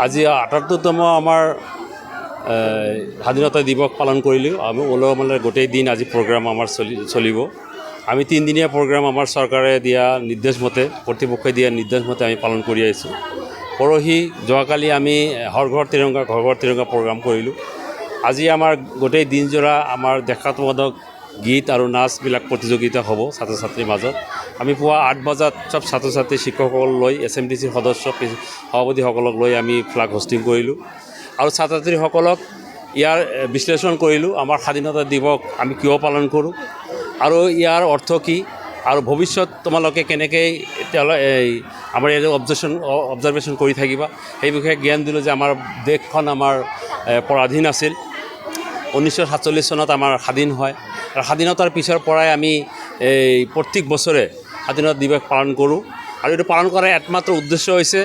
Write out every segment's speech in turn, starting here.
আজি আটাত্তৰতম আমাৰ স্বাধীনতা দিৱস পালন কৰিলোঁ। আমি ওলোৱা মানে গোটেই দিন আজি প্ৰগ্ৰাম আমাৰ চলি, চলিব। আমি তিনিদিনীয়া প্ৰগ্ৰাম আমাৰ চৰকাৰে দিয়া নিৰ্দেশ মতে কৰ্তৃপক্ষই দিয়া নিৰ্দেশ মতে আমি পালন কৰি আহিছোঁ। পৰহি যোৱাকালি আমি হৰ ঘৰ তিৰংগা, ঘৰ ঘৰ তিৰংগা প্ৰগ্ৰাম কৰিলোঁ। আজি আমাৰ গোটেই দিনজোৰা আমাৰ দেখাত্মক গীত আৰু নাচবিলাক প্ৰতিযোগিতা হ'ব ছাত্ৰ ছাত্ৰীৰ মাজত। আমি পুৱা আঠ বজাত চব ছাত্ৰ ছাত্ৰী শিক্ষকসকল লৈ, এছ এম ডি চিৰ সদস্য সভাপতিসকলক লৈ আমি ফ্লাগ হোষ্টিং কৰিলোঁ। আৰু ছাত্ৰ ছাত্ৰীসকলক ইয়াৰ বিশ্লেষণ কৰিলোঁ, আমাৰ স্বাধীনতা দিৱস আমি কিয় পালন কৰোঁ, আৰু ইয়াৰ অৰ্থ কি, আৰু ভৱিষ্যত তোমালোকে কেনেকৈ এই, আমাৰ ইয়াতে অবজেশ্যন অবজাৰ্ভেশ্যন কৰি থাকিবা, সেই বিষয়ে জ্ঞান দিলোঁ যে আমাৰ দেশখন আমাৰ পৰাধীন আছিল। ঊনৈছশ সাতচল্লিছ চনত আমাৰ স্বাধীন হয়। আৰু স্বাধীনতাৰ পিছৰ পৰাই আমি এই প্ৰত্যেক বছৰে স্বাধীনতা দিৱস পালন কৰোঁ। আৰু এইটো পালন কৰাৰ একমাত্ৰ উদ্দেশ্য হৈছে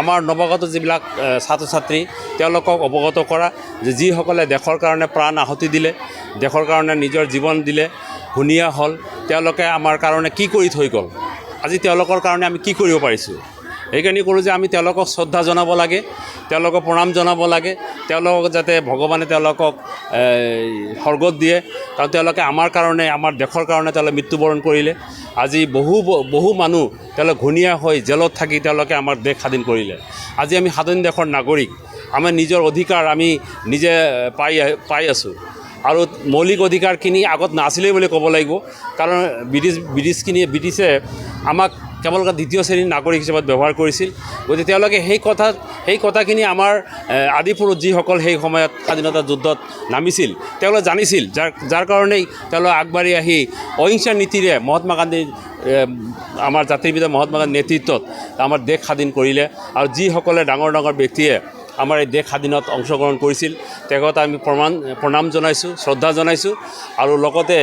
আমাৰ নৱাগত যিবিলাক ছাত্ৰ ছাত্ৰী তেওঁলোকক অৱগত কৰা যে যিসকলে দেশৰ কাৰণে প্ৰাণ আহুতি দিলে, দেশৰ কাৰণে নিজৰ জীৱন দিলে, ধুনীয়া হ'ল, তেওঁলোকে আমাৰ কাৰণে কি কৰি থৈ গ'ল, আজি তেওঁলোকৰ কাৰণে আমি কি কৰিব পাৰিছোঁ? সেইকাৰণে কৰোঁ যে আমি তেওঁলোকক শ্ৰদ্ধা জনাব লাগে, তেওঁলোকক প্ৰণাম জনাব লাগে, তেওঁলোকক যাতে ভগৱানে তেওঁলোকক স্বৰ্গত দিয়ে, কাৰণ তেওঁলোকে আমাৰ কাৰণে, আমাৰ দেশৰ কাৰণে তেওঁলোকে মৃত্যুবৰণ কৰিলে। আজি বহু বহু মানুহ তেওঁলোক ঘূণীয়া হৈ জেলত থাকি তেওঁলোকে আমাৰ দেশ স্বাধীন কৰিলে। আজি আমি স্বাধীন দেশৰ নাগৰিক আমাৰ নিজৰ অধিকাৰ আমি নিজে পাই পাই আছোঁ। আৰু মৌলিক অধিকাৰখিনি আগত নাছিলেই বুলি ক'ব লাগিব, কাৰণ ব্ৰিটিছ, ব্ৰিটিছখিনি, ব্ৰিটিছে আমাক এটা দ্বিতীয় শ্ৰেণীৰ নাগৰিক হিচাপত ব্যৱহাৰ কৰিছিল। গতিকে তেওঁলোকে সেই কথা, সেই কথাখিনি আমাৰ আদিপুৰুষ যিসকল সেই সময়ত স্বাধীনতা যুদ্ধত নামিছিল, তেওঁলোকে জানিছিল। যাৰ যাৰ কাৰণেই তেওঁলোক আগবাঢ়ি আহি অহিংসা নীতিৰে মহাত্মা গান্ধীৰ আমাৰ জাতিৰ পিতা মহাত্মা গান্ধীৰ নেতৃত্বত আমাৰ দেশ স্বাধীন কৰিলে আৰু যিসকলে ডাঙৰ ডাঙৰ ব্যক্তিয়ে আমাৰ এই দেশ স্বাধীনত অংশগ্ৰহণ কৰিছিল, তেখেতক আমি প্ৰমাণ প্ৰণাম জনাইছোঁ, শ্ৰদ্ধা জনাইছোঁ আৰু লগতে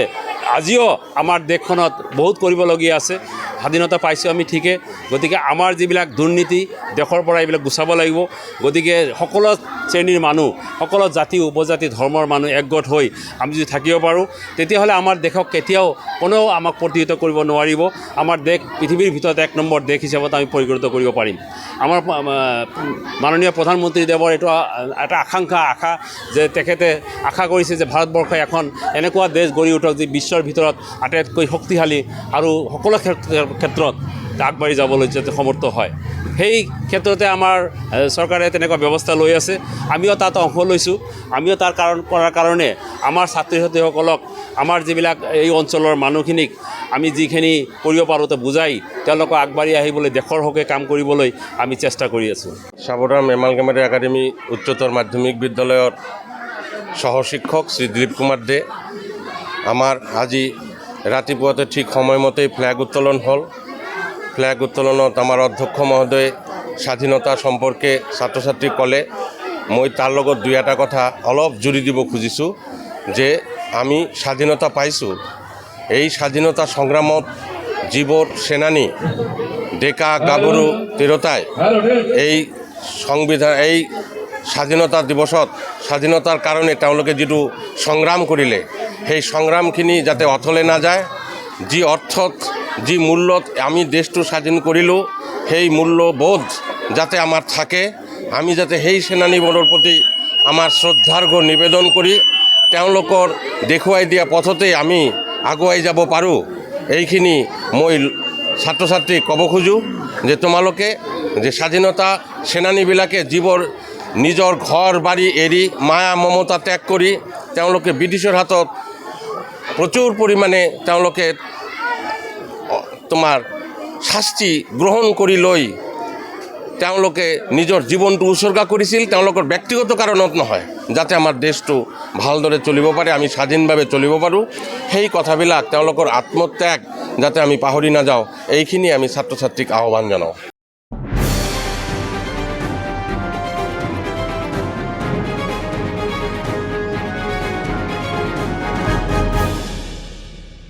আজিও আমাৰ দেশখনত বহুত কৰিবলগীয়া আছে। স্বাধীনতা পাইছোঁ আমি ঠিকে। গতিকে আমাৰ যিবিলাক দুৰ্নীতি, দেশৰ পৰা এইবিলাক গুচাব লাগিব। গতিকে সকলো শ্ৰেণীৰ মানুহ, সকলো জাতি, উপজাতি, ধৰ্মৰ মানুহ একগোট হৈ আমি যদি থাকিব পাৰোঁ, তেতিয়াহ'লে আমাৰ দেশক কেতিয়াও কোনেও আমাক প্ৰতিহত কৰিব নোৱাৰিব। আমাৰ দেশ পৃথিৱীৰ ভিতৰত এক নম্বৰ দেশ হিচাপত আমি পৰিগণিত কৰিব পাৰিম। আমাৰ মাননীয় প্ৰধানমন্ত্ৰীদেৱৰ এইটো এটা আকাংক্ষা, আশা যে তেখেতে আশা কৰিছে যে ভাৰতবৰ্ষ এখন এনেকুৱা দেশ গঢ়ি উঠক যি বিশ্বৰ ভিতৰত আটাইতকৈ শক্তিশালী আৰু সকলো ক্ষেত্ৰ- ক্ষেত্ৰত আগবাঢ়ি যাবলৈ যাতে সমৰ্থ হয়। সেই ক্ষেত্ৰতে আমাৰ চৰকাৰে তেনেকুৱা ব্যৱস্থা লৈ আছে। আমিও তাত অংশ লৈছোঁ। আমিও তাৰ কাৰণ কৰাৰ কাৰণে আমাৰ ছাত্ৰ ছাত্ৰীসকলক আমাৰ যিবিলাক এই অঞ্চলৰ মানুহখিনিক আমি যিখিনি কৰিব পাৰোঁ বুজাই তেওঁলোকক আগবাঢ়ি আহিবলৈ দেশৰ হকে কাম কৰিবলৈ আমি চেষ্টা কৰি আছোঁ। সাবধান এমালগামেৰী একাডেমী, উচ্চতৰ মাধ্যমিক বিদ্যালয়ৰ সহশিক্ষক শ্ৰী দিলীপ কুমাৰ দে আমাৰ আজি ৰাতিপুৱাতে ঠিক সময়মতেই ফ্লেগ উত্তোলন হ'ল। ফ্লেগ উত্তোলনত আমাৰ অধ্যক্ষ মহোদয়ে স্বাধীনতা সম্পৰ্কে ছাত্ৰ ছাত্ৰীক ক'লে, মই তাৰ লগত দুই এটা কথা অলপ জুৰি দিব খুজিছোঁ, যে আমি স্বাধীনতা পাইছোঁ। এই স্বাধীনতা সংগ্ৰামত যিবোৰ সেনানী ডেকা গাভৰু তিৰোতাই এই সংবিধান, এই স্বাধীনতা দিৱসত স্বাধীনতাৰ কাৰণে তেওঁলোকে যিটো সংগ্ৰাম কৰিলে সেই সংগ্ৰামখিনি যাতে অথলে নাযায় যি অৰ্থত যি মূল্যত আমি দেশটো স্বাধীন কৰিলোঁ, সেই মূল্যবোধ যাতে আমাৰ থাকে, আমি যাতে সেই সেনানীবোৰৰ প্ৰতি আমাৰ শ্ৰদ্ধাৰ্ঘ নিবেদন কৰি তেওঁলোকৰ দেখুৱাই দিয়া পথতেই আমি আগুৱাই যাব পাৰোঁ, এইখিনি মই ছাত্ৰ ছাত্ৰীক ক'ব খোজোঁ যে তোমালোকে যে স্বাধীনতা সেনানীবিলাকে যিবোৰ নিজৰ ঘৰ বাৰী এৰি মায়া মমতা ত্যাগ কৰি তেওঁলোকে ব্ৰিটিছৰ হাতত প্ৰচুৰ পৰিমাণে তেওঁলোকে তোমাৰ শাস্তি গ্ৰহণ কৰি লৈ তেওঁলোকে নিজৰ জীৱনটো উচৰ্গা কৰিছিল। তেওঁলোকৰ ব্যক্তিগত কাৰণত নহয়, যাতে আমাৰ দেশটো ভালদৰে চলিব পাৰে, আমি স্বাধীনভাৱে চলিব পাৰোঁ। সেই কথাবিলাক তেওঁলোকৰ আত্মত্যাগ, যাতে আমি পাহৰি নাযাওঁ এইখিনি আমি ছাত্ৰ ছাত্ৰীক আহ্বান জনাওঁ।